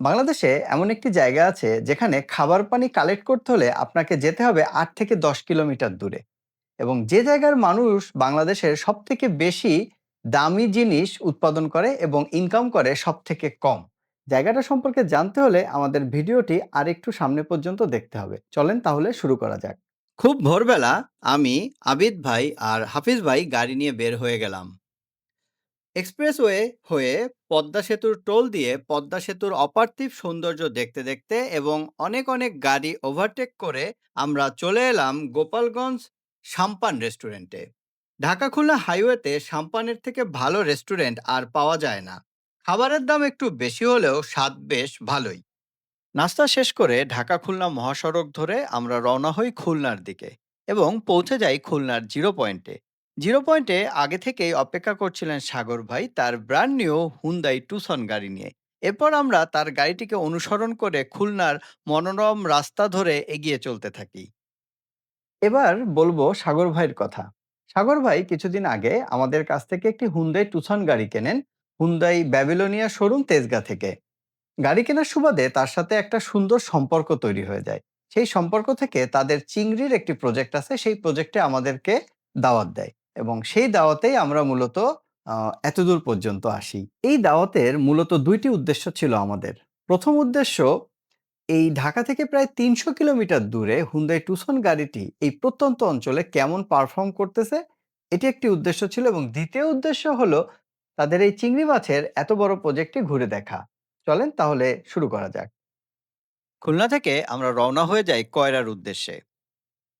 বাংলাদেশে এমন একটি জায়গা আছে যেখানে খাবার পানি কালেক্ট করতে হলে আপনাকে যেতে হবে আট থেকে দশ কিলোমিটার দূরে। এবং যে জায়গার মানুষ বাংলাদেশের সব থেকে বেশি দামি জিনিস উৎপাদন করে এবং ইনকাম করে সব থেকে কম। জায়গাটা সম্পর্কে জানতে হলে আমাদের ভিডিওটি আর একটু সামনে পর্যন্ত দেখতে হবে। চলেন তাহলে শুরু করা যাক। খুব ভোরবেলা আমি আবিদ ভাই আর হাফিজ ভাই গাড়ি নিয়ে বের হয়ে গেলাম। এক্সপ্রেসওয়ে হয়ে পদ্মা সেতুর টোল দিয়ে পদ্মা সেতুর অপার্থিব সৌন্দর্য দেখতে দেখতে এবং অনেক অনেক গাড়ি ওভারটেক করে আমরা চলে এলাম গোপালগঞ্জ সাম্পান রেস্টুরেন্টে। ঢাকা খুলনা হাইওয়েতে সাম্পানের থেকে ভালো রেস্টুরেন্ট আর পাওয়া যায় না। খাবারের দাম একটু বেশি হলেও স্বাদ বেশ ভালোই। নাস্তা শেষ করে ঢাকা খুলনা মহাসড়ক ধরে আমরা রওনা হই খুলনার দিকে এবং পৌঁছে যাই খুলনার জিরো পয়েন্টে। জিরো পয়েন্টে আগে থেকেই অপেক্ষা করছিলেন সাগর ভাই তার ব্র্যান্ড নিউ হুন্দাই টুসন গাড়ি নিয়ে। এরপর আমরা তার গাড়িটিকে অনুসরণ করে খুলনার মনোরম রাস্তা ধরে এগিয়ে চলতে থাকি। এবার বলব সাগর ভাইয়ের কথা। সাগর ভাই কিছুদিন আগে আমাদের কাছ থেকে একটি হুন্দাই টুসন গাড়ি কেনেন হুন্দাই ব্যাবিলোনিয়া শোরুম তেজগা থেকে। গাড়ি কেনার সুবাদে তার সাথে একটা সুন্দর সম্পর্ক তৈরি হয়ে যায়। সেই সম্পর্ক থেকে তাদের চিংড়ির একটি প্রজেক্ট আছে, সেই প্রজেক্টে আমাদেরকে দাওয়াত দেয়। এবং সেই দাওয়াতেই আমরা মূলত এতদূর পর্যন্ত আসি। এই দাওয়াতের মূলত দুইটি উদ্দেশ্য ছিল আমাদের। প্রথম উদ্দেশ্য, এই ঢাকা থেকে প্রায় তিনশো কিলোমিটার দূরে হুন্দাই টুসন গাড়িটি এই প্রত্যন্ত অঞ্চলে কেমন পারফর্ম করতেছে, এটি একটি উদ্দেশ্য ছিল এবং দ্বিতীয় উদ্দেশ্য হলো তাদের এই চিংড়ি মাছের এত বড় প্রজেক্টে ঘুরে দেখা। চলেন তাহলে শুরু করা যাক। খুলনা থেকে আমরা রওনা হয়ে যাই কয়রার উদ্দেশ্যে।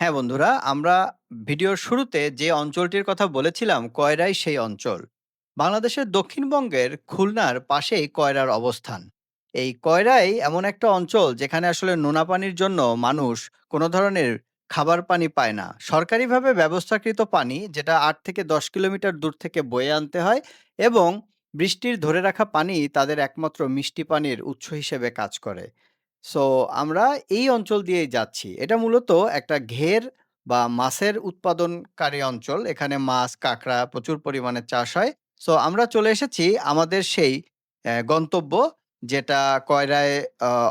হ্যাঁ বন্ধুরা, আমরা ভিডিওর শুরুতে যে অঞ্চলটির কথা বলেছিলাম, কয়রাই সেই অঞ্চল। বাংলাদেশের দক্ষিণবঙ্গের খুলনার পাশেই কয়রার অবস্থান। এই কয়রাই এমন একটা অঞ্চল যেখানে আসলে নোনা পানির জন্য মানুষ কোনো ধরনের খাবার পানি পায় না। সরকারিভাবে ব্যবস্থাকৃত পানি, যেটা আট থেকে দশ কিলোমিটার দূর থেকে বয়ে আনতে হয় এবং বৃষ্টির ধরে রাখা পানি তাদের একমাত্র মিষ্টি পানির উৎস হিসেবে কাজ করে। সো, আমরা এই অঞ্চল দিয়েই যাচ্ছি। এটা মূলত একটা ঘের বা মাছের উৎপাদনকারী অঞ্চল, এখানে মাছ, কাঁকড়া প্রচুর পরিমাণে চাষ হয়। সো, আমরা চলে এসেছি আমাদের সেই গন্তব্য যেটা কয়রায়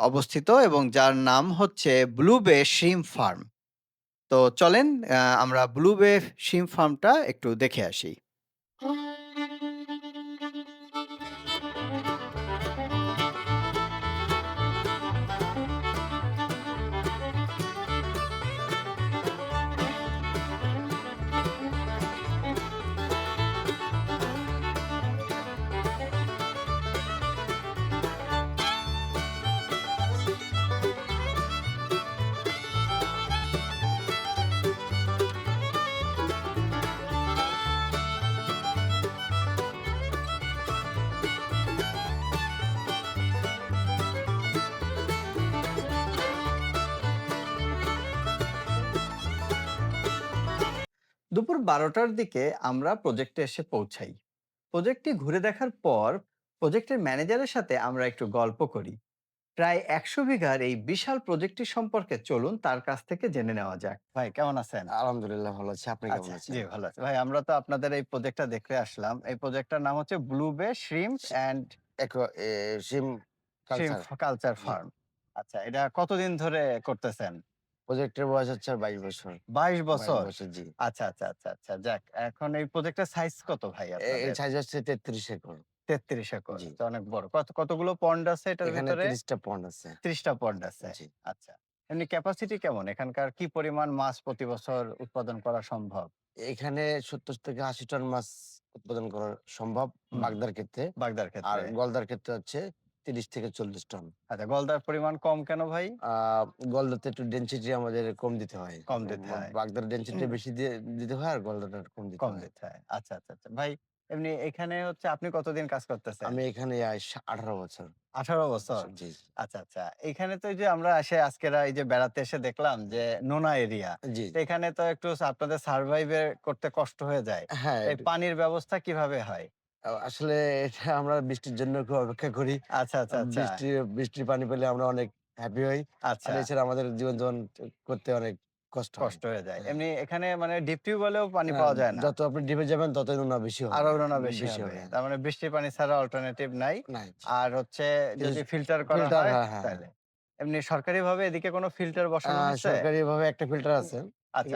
অবস্থিত এবং যার নাম হচ্ছে ব্লু বে শিম ফার্ম। তো চলেন আমরা ব্লু বে শিম ফার্মটা একটু দেখে আসি। দুপুর বারোটার দিকে আমরা প্রজেক্টে এসে পৌঁছাই। প্রজেক্টটি ঘুরে দেখার পর প্রজেক্টের ম্যানেজারের সাথে আমরা একটু গল্প করি। প্রায় একশো বিঘার এই বিশাল প্রজেক্টটি সম্পর্কে চলুন তার কাছ থেকে জেনে নেওয়া যাক। ভাই কেমন আছেন? আলহামদুলিল্লাহ ভালো আছি। আপনি কেমন আচ্ছা আছেন? জি ভালো আছে। ভাই আমরা তো আপনাদের এই প্রজেক্টটা দেখতে আসলাম। এই প্রজেক্টটার নাম হচ্ছে Blue Bay shrimp and culture culture farm আচ্ছা এটা কতদিন ধরে করতেছেন? প্রজেক্টের বয়স হচ্ছে 22 বছর। বাইশ বছর? জি। আচ্ছা আচ্ছা আচ্ছা আচ্ছা যাক এখন এই প্রজেক্টের সাইজ কত ভাই এ এর আপনাদের? সাইজ হচ্ছে 33 একর। তেত্রিশ একর অনেক বড়। কত কতগুলো পন্ড আছে এটার ভিতরে? 30 টা পন্ড আছে। ত্রিশটা পন্ড আছে আচ্ছা। এমনি ক্যাপাসিটি কেমন? এখানকার কি পরিমাণ মাছ প্রতি বছর উৎপাদন করা সম্ভব? এখানে 70 থেকে 80 টন মাছ উৎপাদন করা সম্ভব বাগদার ক্ষেত্রে। বাগদার আর ক্ষেত্রে গলদার ক্ষেত্রে হচ্ছে 30 থেকে 40 টন। আচ্ছা গলদার পরিমাণ কম কেন ভাই গলদাতে একটু ডেনসিটি আমাদের কম দিতে হয়। কম দিতে হয়। বাগদার ডেনসিটি বেশি দিয়ে দিতে হয় আর গলদাটা কম দিতে কম দিতে হয় আচ্ছা আচ্ছা আচ্ছা ভাই এমনি এখানে হচ্ছে আপনি কতদিন কাজ করতেছেন আমি এখানে 18 বছর। আঠারো বছর জি। আচ্ছা আচ্ছা এখানে তো এই যে আমরা এসে আজকেরা এই যে বেড়াতে এসে দেখলাম যে নোনা এরিয়া জি। এখানে তো একটু আপনাদের সার্ভাইভ করতে কষ্ট হয়ে যায় হ্যাঁ, এই পানির ব্যবস্থা কীভাবে হয় আসলে এটা আমরা বৃষ্টির জন্য খুব অপেক্ষা করি। আচ্ছা আচ্ছা আচ্ছা বৃষ্টি বৃষ্টির পানি পেলে আমরা অনেক হ্যাপি হই। আচ্ছা এছাড়া আমাদের জীবন যাপন করতে অনেক কষ্ট কষ্ট হয়ে যায়। এমনি এখানে মানে ডিপ টিউবওয়েলেও পানি হ্যাঁ, পাওয়া যায় না। যত আপনি ডিপে যাবেন ততই নোনা বেশি হবে। আরও নোনা বেশি হবে। তার মানে বৃষ্টির পানি ছাড়া অল্টারনেটিভ নাই। আর হচ্ছে যদি ফিল্টার করা হয় হ্যাঁ, হ্যাঁ। তাহলে। এমনি সরকারিভাবে এদিকে কোনো ফিল্টার বসানো হয়েছে? সরকারিভাবে একটা ফিল্টার আছে।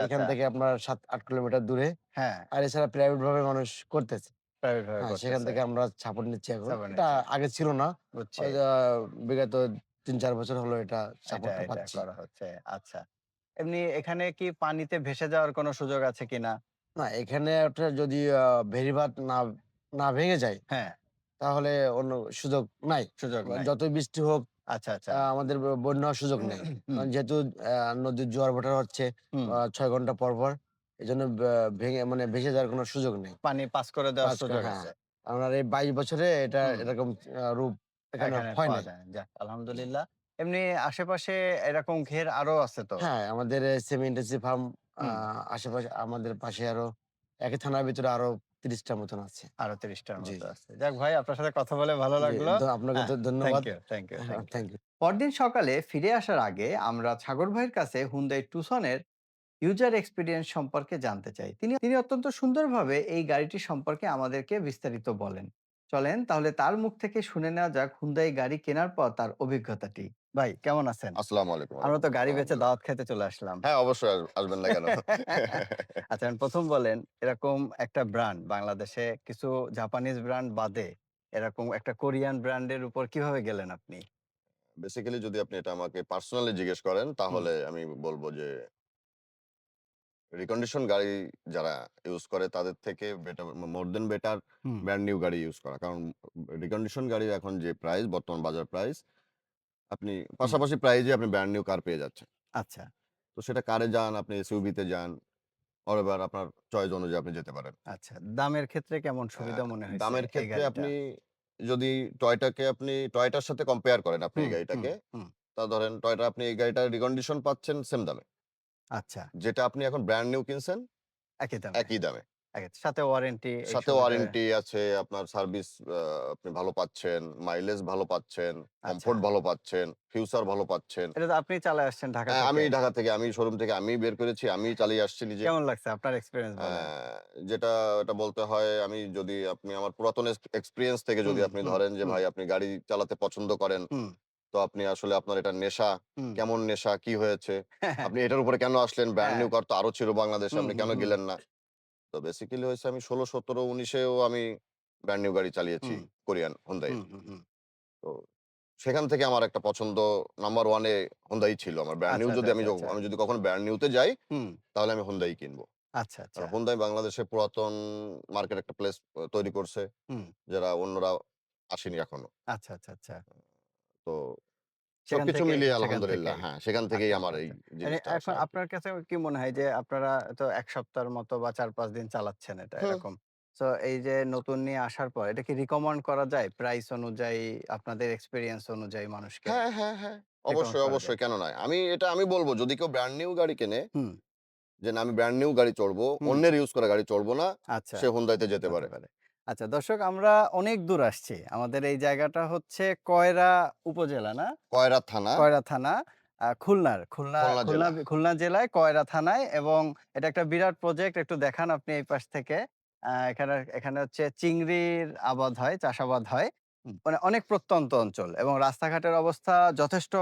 এখান আচ্ছা। থেকে আপনার ৭-৮ কিলোমিটার দূরে। হ্যাঁ, আর এছাড়া প্রাইভেট ভাবে মানুষ করতেছে। হ্যাঁ, সেখান থেকে আমরা সাপোর্ট নিচ্ছি এখন। এটা আগে ছিল না। বিগত ৩-৪ বছর হলো এটা। করা হচ্ছে। আচ্ছা। এমনি এখানে কি পানিতে ভেসে যাওয়ার কোনো সুযোগ আছে কিনা? না এখানে যদি ভেড়িবাঁধ না না ভেঙে যায় হ্যাঁ, তাহলে অন্য সুযোগ নাই। সুযোগ। যতই বৃষ্টি হোক আচ্ছা, আচ্ছা। আমাদের ব বন্যা সুযোগ নেই। যেহেতু নদীর জোয়ার ভাটা হচ্ছে ৬ ঘণ্টা পর, পর। এজন্য ভেঙে মানে ভেসে যাওয়ার কোনো সুযোগ নেই। পানি পাস করে দেওয়ার সুযোগ হ্যাঁ। আছে। আপনার এই ২২ বছরে এটা। এরকম রূপ হয়। যাক আলহামদুলিল্লাহ। এমনি আশেপাশে এরকম ঘের আরও আছে তো? হ্যাঁ, আমাদের সেমি ইন্টেন্সিভ ফার্ম আশেপাশে আমাদের পাশে আরও একই থানার ভিতরে আরও ৩০ টার মতন আছে। আরও ৩০ টার জি, মতো আছে। যাক ভাই আপনার সাথে কথা বলে ভালো লাগল। আপনাকে হ্যাঁ, তো ধন্যবাদ। Thank you, thank you, thank you. Thank you. পরদিন সকালে ফিরে আসার আগে আমরা সাগর ভাইয়ের কাছে হুন্দাই টুসনের ইউজার এক্সপিরিয়েন্স সম্পর্কে জানতে চাই। তিনি তিনি অত্যন্ত সুন্দরভাবে এই গাড়িটি সম্পর্কে আমাদেরকে বিস্তারিত বলেন। চলেন তাহলে তার মুখ থেকে শুনে নেওয়া যাক হুন্দাই গাড়ি কেনার পর তার অভিজ্ঞতাটি। ভাই কেমন আছেন? আসসালামু আলাইকুম। আমরা তো গাড়ি বেচে দাওয়াত খেতে চলে আসলাম। হ্যাঁ, অবশ্যই আসবেন না কেন? আচ্ছা প্রথম বলেন এরকম একটা ব্র্যান্ড বাংলাদেশে কিছু জাপানিজ ব্র্যান্ড বাদে এরকম একটা কোরিয়ান ব্র্যান্ডের উপর কীভাবে গেলেন আপনি? বেসিক্যালি যদি আপনি এটা আমাকে পার্সোনালি জিজ্ঞেস করেন তাহলে আমি বলব যে রিকন্ডিশন গাড়ি যারা ইউজ করে তাদের থেকে better more then better. Brand new গাড়ি ইউজ করা। কারণ রিকন্ডিশন গাড়ির এখন যে প্রাইস বর্তমান বাজার প্রাইস আপনি পাশাপাশি প্রাইজে আপনি ব্র্যান্ড নিউ কার পেয়ে যাচ্ছেন। আচ্ছা। তো সেটা কারে যান, আপনি এসইউভি তে যান, অর এভার আপনার চয়েস অনুযায়ী আপনি যেতে পারেন। আচ্ছা। দামের ক্ষেত্রে কেমন সুবিধা মনে হয় দামের ক্ষেত্রে আপনি যদি টয়টাকে আপনি টয়টার সাথে কম্পেয়ার করেন আপনি এই গাড়িটাকে, তা ধরেন টয়টা আপনি এই গাড়িটার রিকন্ডিশন পাচ্ছেন সেম দামে। আচ্ছা। যেটা আপনি এখন ব্র্যান্ড নিউ কিনছেন একই দামে। একই দামে। সাথে ওয়ারেন্টি সাথে ওয়ারেন্টি আছে, আপনার সার্ভিস আপনি ভালো পাচ্ছেন, মাইলেজ ভালো পাচ্ছেন, আচ্ছা। কমফোর্ট ভালো পাচ্ছেন, ফিউচার ভালো পাচ্ছেন। এটা তো আপনি চালায় আসছেন ঢাকা হ্যাঁ, থেকে। আমি ঢাকা থেকে আমি শোরুম থেকে আমিই বের করেছি, আমিই চালিয়ে আসছি নিজে। কেমন লাগছে আপনার এক্সপেরিয়েন্স যেটা এটা বলতে হয় আমি যদি আপনি আমার পুরাতন এক্স এক্সপেরিয়েন্স থেকে যদি আপনি ধরেন যে ভাই আপনি গাড়ি চালাতে পছন্দ করেন। তো আপনি আসলে আপনার এটা নেশা, কেমন নেশা, কি হয়েছে? আপনি এটার উপরে কেন আসলেন? ব্র্যান্ড হ্যাঁ। নিউ কার তো আরও ছিল বাংলাদেশে, আপনি কেন গেলেন না? তো বেসিক্যালি হয়েছে আমি ১৬, ১৭, ১৯ এও আমি ব্র্যান্ড নিউ গাড়ি চালিয়েছি কোরিয়ান হুন্দাই। তো সেখান থেকে আমার একটা পছন্দ নাম্বার 1 এ হুন্দাই ছিল। আমার ব্র্যান্ড নিউ আচ্ছা, যদি আচ্ছা, আমি আচ্ছা, আচ্ছা। আমি যদি কখনো ব্র্যান্ড নিউ তে যাই। তাহলে আমি হুন্দাই কিনবো। আচ্ছা, আচ্ছা। হুন্দাই বাংলাদেশে পুরাতন মার্কেট একটা প্লেস তৈরি করছে। যারা অন্যরা আসেনি এখনও। আচ্ছা, আচ্ছা, আচ্ছা। তো সবকিছু মিলিয়ে আলহামদুলিল্লাহ হ্যাঁ, সেখান থেকেই আচ্ছা, আমার আচ্ছা, এই আচ্ছা। মানে জিনিসটা এখন। আপনার কাছে কি মনে হয় যে আপনারা তো ১ সপ্তাহের মতো বা ৪-৫ দিন চালাচ্ছেন এটা হুম। এরকম। সো এই যে নতুন নিয়ে আসার পর এটা কি রিকমেন্ড করা যায় প্রাইস অনুযায়ী আপনাদের এক্সপেরিয়েন্স অনুযায়ী মানুষকে? হ্যাঁ, হ্যাঁ, হ্যাঁ। রিকমেন্ড অবশ্যই, করা যায়? অবশ্যই কেন নয়? আমি এটা আমি বলব যদি কেউ ব্র্যান্ড নিউ গাড়ি কেনে, হুম। যে না আমি ব্র্যান্ড নিউ গাড়ি চড়বো, হুম। অন্যের ইউজ করা গাড়ি চড়বো না, আচ্ছা। সে হুন্দাইতে যেতে যেতে পারে। পারে। আচ্ছা দর্শক আমরা অনেক দূর আসছি। আমাদের এই জায়গাটা হচ্ছে কয়রা উপজেলা না? কয়রা থানা, কয়রা থানা খুলনার। খুলনা খুলনা খুলনা জেলায় কয়রা থানায় এবং এটা একটা বিরাট প্রজেক্ট একটু দেখান আপনি এই পাশ থেকে। এখানে এখানে হচ্ছে চিংড়ির আবাদ হয়, চাষাবাদ হয়। মানে অনেক প্রত্যন্ত অঞ্চল এবং রাস্তাঘাটের অবস্থা যথেষ্ট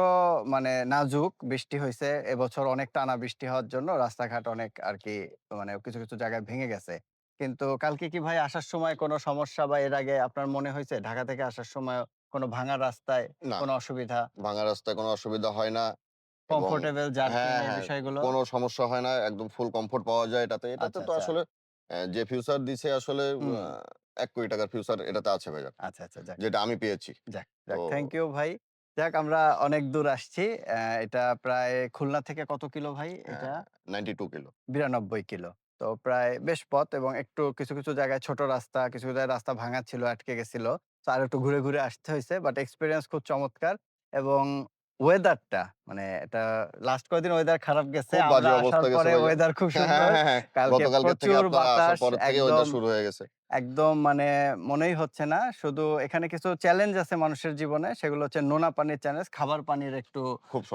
মানে নাজুক। বৃষ্টি হয়েছে এবছর অনেক টানা বৃষ্টি হওয়ার জন্য রাস্তাঘাট অনেক আরকি মানে কিছু, কিছু জায়গায় ভেঙে গেছে। কিন্তু কালকে কি ভাই আসার সময় কোনো সমস্যা বা এর আগে আপনার মনে হয়েছে ঢাকা থেকে আসার সময় কোনো ভাঙা রাস্তায় না, কোনো অসুবিধা? ভাঙা রাস্তায় কোনো অসুবিধা হয় না এবং কমফোর্টেবল হ্যাঁ, এই হ্যাঁ, বিষয়গুলো? কোনো সমস্যা হয় না। একদম ফুল কমফোর্ট পাওয়া যায় এটাতে। এটাতে আচ্ছা, তো আচ্ছা। আসলে যে ফিউচার দিছে আসলে হুম। আ ৳১,০০,০০,০০০ টাকার ফিউচার এটাতে আছে ভাইজান। আচ্ছা, আচ্ছা যাক। যেটা আমি পেয়েছি। যাক, যাক তো থ্যাংক ইউ ভাই। যাক আমরা অনেক দূর আসছি। অ্যা এটা প্রায় খুলনা থেকে কত কিলো ভাই এটা? অ্যা 92 কিলো। ৯২ কিলো। তো প্রায় বেশ পথ এবং একটু কিছু, কিছু জায়গায় ছোট রাস্তা, কিছু, কিছু জায়গায় রাস্তা ভাঙা ছিল, আটকে গেছিল। তো আরেকটু ঘুরে, ঘুরে আসতে হইছে। বাট এক্সপেরিয়েন্স খুব চমৎকার এবং ওয়েদারটা মানে এটা লাস্ট কয়েকদিন ওয়েদার খারাপ গেছে। আমরা আসার পরে ওয়েদার খুব হ্যাঁ, হ্যাঁ, সুন্দর। হ্যাঁ। কালকে প্রচুর বাতাস একদম শুরু হয়ে গেছে। একদম মানে মনেই হচ্ছে না। শুধু এখানে কিছু চ্যালেঞ্জ আছে মানুষের জীবনে। সেগুলো হচ্ছে নোনা পানির চ্যালেঞ্জ, খাবার পানির একটু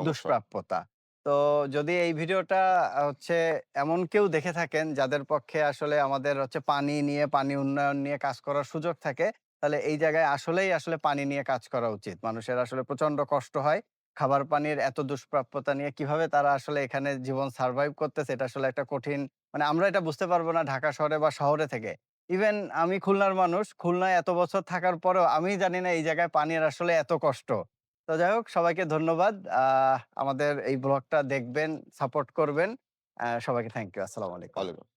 দুষ্প্রাপ্যতা। তো যদি এই ভিডিওটা হচ্ছে এমন কেউ দেখে থাকেন যাদের পক্ষে আসলে আমাদের হচ্ছে পানি নিয়ে, পানি উন্নয়ন নিয়ে কাজ করার সুযোগ থাকে, তাহলে এই জায়গায় আসলেই আসলে পানি নিয়ে কাজ করা উচিত। মানুষের আসলে প্রচণ্ড কষ্ট হয়। খাবার পানির এত দুষ্প্রাপ্যতা নিয়ে কীভাবে তারা আসলে এখানে জীবন সারভাইভ করতেছে এটা আসলে একটা কঠিন মানে আমরা এটা বুঝতে পারব না ঢাকা শহরে বা শহরে থেকে। ইভেন আমি খুলনার মানুষ। খুলনায় এত বছর থাকার পরেও আমি জানি না এই জায়গায় পানির আসলে এত কষ্ট। তো যাই হোক সবাইকে ধন্যবাদ। আমাদের এই ব্লগটা দেখবেন, সাপোর্ট করবেন। সবাইকে থ্যাংক ইউ। আসসালামু আলাইকুম।